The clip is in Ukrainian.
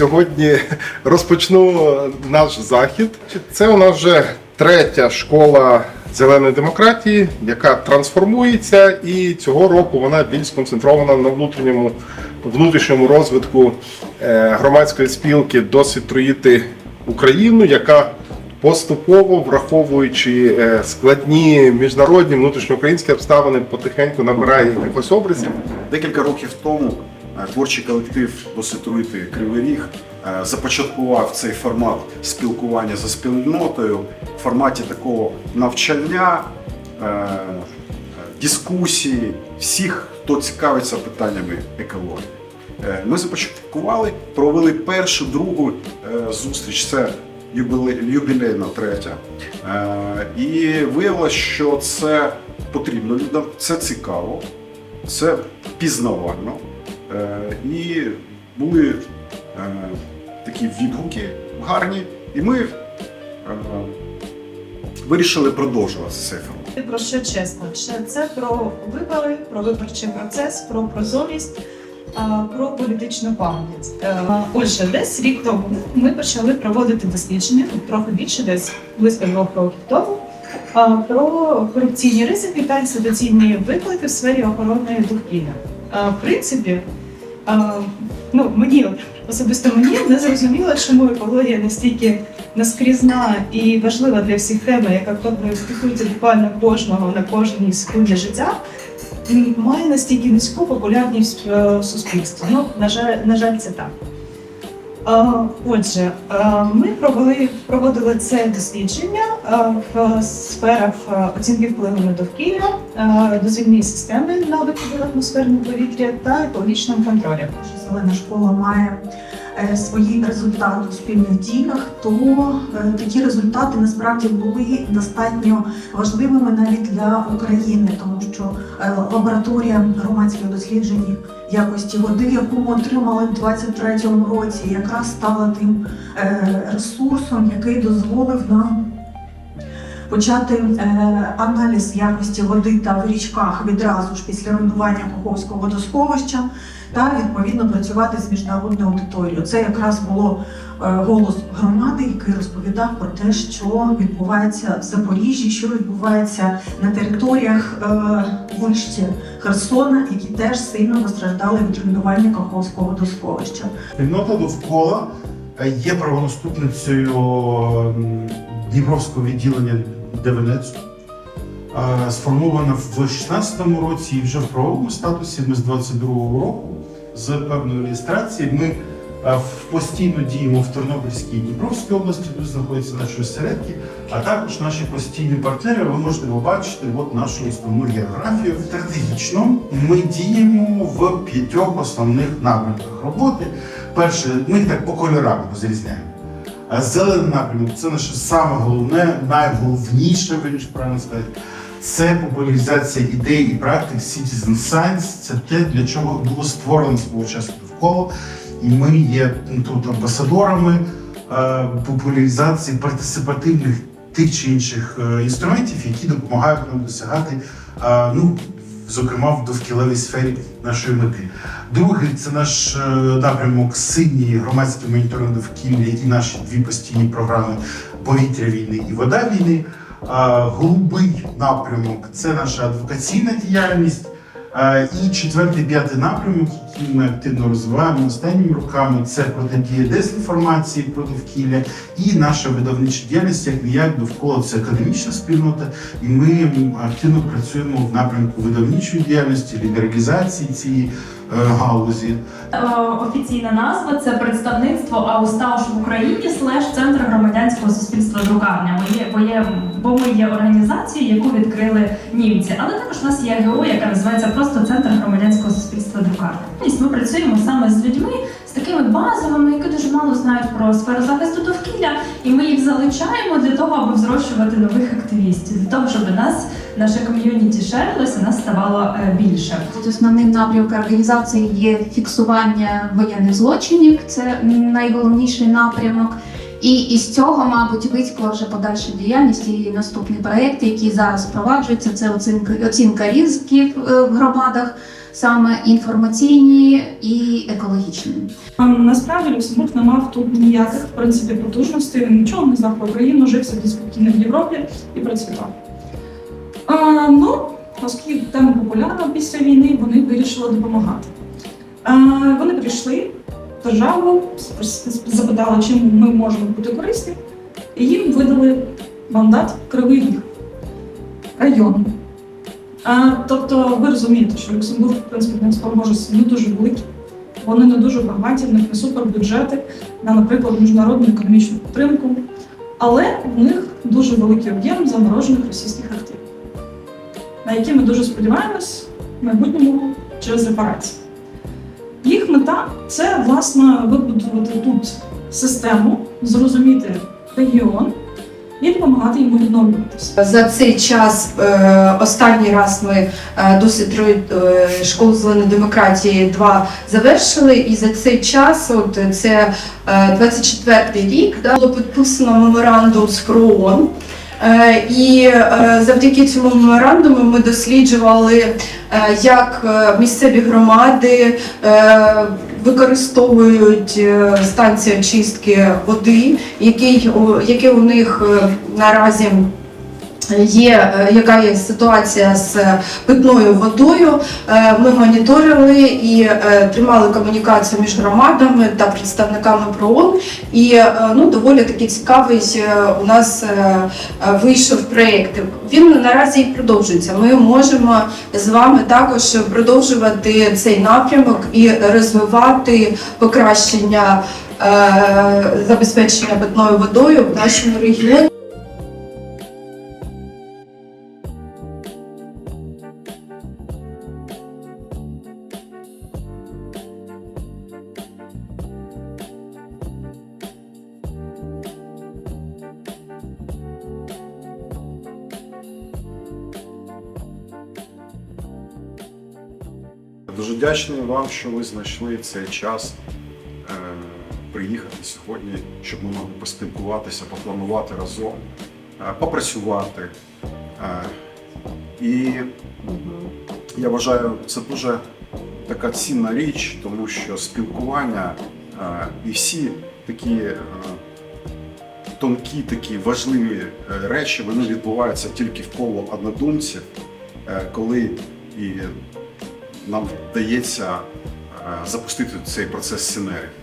сьогодні розпочну наш захід. Це у нас вже третя школа зеленої демократії, яка трансформується, і цього року вона більш сконцентрована на внутрішньому внутрішньому розвитку е, громадської спілки досвід троїти Україну, яка поступово враховуючи е, складні міжнародні внутрішньоукраїнські обставини, потихеньку набирає якихось образів. Декілька років тому творчий колектив Досвітруйти Кривий Ріг е, започаткував цей формат спілкування за спільнотою в форматі такого навчання, е, е, дискусії всіх, хто цікавиться питаннями екології. Е, Ми започаткували, провели першу, другу е, зустріч. Це юбілейна третя. Е, І виявилося, що це потрібно людям, це цікаво, це пізнавально. Е, І були е, такі відгуки гарні, і ми е, вирішили продовжувати цей формат. Про що чесно? Це про вибори, про виборчий процес, про прозорість, про політичну пам'ять. Отже, десь рік тому ми почали проводити дослідження, трохи більше, десь близько двох років тому, про корупційні ризики та інституційні виклики в сфері охорони довкілля. В принципі, ну мені особисто мені не зрозуміло, чому екологія настільки наскрізна і важлива для всіх тема, яка стосується буквально кожного на кожній секунді життя, має настільки низьку популярність е, в суспільстві. Ну, на жаль, на жаль, це так. А, Отже, ми провели, проводили це дослідження в сферах оцінки впливу на довкілля, дозвільної системи на викиди атмосферного повітря та екологічному контролю. зелена школа має е, свої результати у спільних діях, то е, такі результати насправді були достатньо важливими навіть для України, тому що е, лабораторія громадських досліджень якості води, яку ми отримали в 2023 році, якраз стала тим е, ресурсом, який дозволив нам. Почати е, аналіз якості води та в річках відразу ж після руйнування Каховського водосховища та відповідно працювати з міжнародною аудиторією. Це якраз було е, голос громади, який розповідав про те, що відбувається в Запоріжжі, що відбувається на територіях вище Херсона, які теж сильно постраждали від руйнування Каховського водосховища. Спільнота довкола е, є правонаступницею Дніпровського відділення ДВНЕЦу. Е, Сформована в 2016 році і вже в правовому статусі ми з 22-го року з певної реєстрації. Ми е, постійно діємо в Тернопільській і Дніпровській області, тут знаходяться наші осередки, а також наші постійні партнери. Ви можете побачити от нашу основну географію. Стратегічно ми діємо в п'ятьох основних напрямках роботи. Перше, ми так по кольорам розрізняємо. Зелений напрямок це наше саме головне, найголовніше, вірніше правильно сказати. Це популяризація ідей і практик Citizen Science. Це те, для чого було створено свого часу довкола. І ми є тут амбасадорами е, популяризації партисипативних тих чи інших е, інструментів, які допомагають нам досягати, е, ну, зокрема, в довкілевій сфері нашої мети. Другий це наш е, напрямок синій громадський моніторинг довкілля, які наші дві постійні програми повітря війни і вода війни. Голубий напрямок це наша адвокаційна діяльність. І четвертий, п'ятий напрямок, який ми активно розвиваємо останніми роками, це протидія дезінформації про довкілля і наша видавнича діяльність, як ніяк довкола це академічна спільнота, і ми активно працюємо в напрямку видавничої діяльності, лібералізації цієї е, галузі. Е, Офіційна назва це представництво Аустауш в Україні слеш Центр громадянського суспільства друкарня. Ми є, бо, є, бо ми є організацією, яку відкрили німці. Але також у нас є ГО, яка називається просто Центр громадянського суспільства друкарня. Тобто Ми працюємо саме з людьми, з такими базовими, які дуже мало знають про сферу захисту довкілля, і ми їх залучаємо для того, аби взрощувати нових активістів, для того, щоб нас наше ком'юніті шерилося, нас ставало е, більше. Основним напрямком організації є фіксування воєнних злочинів, це найголовніший напрямок. І із цього, мабуть, витікла вже подальша діяльність і наступний проєкт, який зараз впроваджується, це оцінка, оцінка ризиків е, в громадах. саме інформаційні і екологічні. Насправді Люксембург не мав тут ніяких в принципі потужностей, нічого не знав про Україну, жив собі спокійно в Європі і процвітав. А, ну, оскільки тема популярна після війни, вони вирішили допомагати. А, вони прийшли державу, запитали, чим ми можемо бути корисні, і їм видали мандат Кривий Ріг району. А, тобто ви розумієте, що Люксембург, в принципі, не спроможності не дуже великі. Вони не дуже багаті, в них не супербюджети на, наприклад, міжнародну економічну підтримку, але в них дуже великий об'єм заморожених російських активів, на які ми дуже сподіваємось в майбутньому через репарації. Мета це власне вибудувати тут систему, зрозуміти регіон і допомагати йому відновлюватися. За цей час е, останній раз ми е, досить е, школу зеленої демократії 2 завершили, і за цей час, от це е, 24-й рік, да, було підписано меморандум з ПРООН. Е, І е, завдяки цьому меморандуму ми досліджували, е, як місцеві громади використовують станцію очистки води, яке у них наразі є, е, яка є ситуація з питною водою. Е, Ми моніторили і е, тримали комунікацію між громадами та представниками ПРООН. І ну, доволі такий цікавий у нас вийшов проєкт. Він наразі і продовжується. Ми можемо з вами також продовжувати цей напрямок і розвивати покращення забезпечення питною водою в нашому регіоні. Дуже вдячний вам, що ви знайшли цей час е, приїхати сьогодні, щоб ми могли поспілкуватися, попланувати разом, е, попрацювати. Е, і я вважаю, це дуже така цінна річ, тому що спілкування е, і всі такі е, тонкі, такі важливі е, речі, вони відбуваються тільки в коло однодумців, е, коли і нам вдається е, запустити цей процес синергії.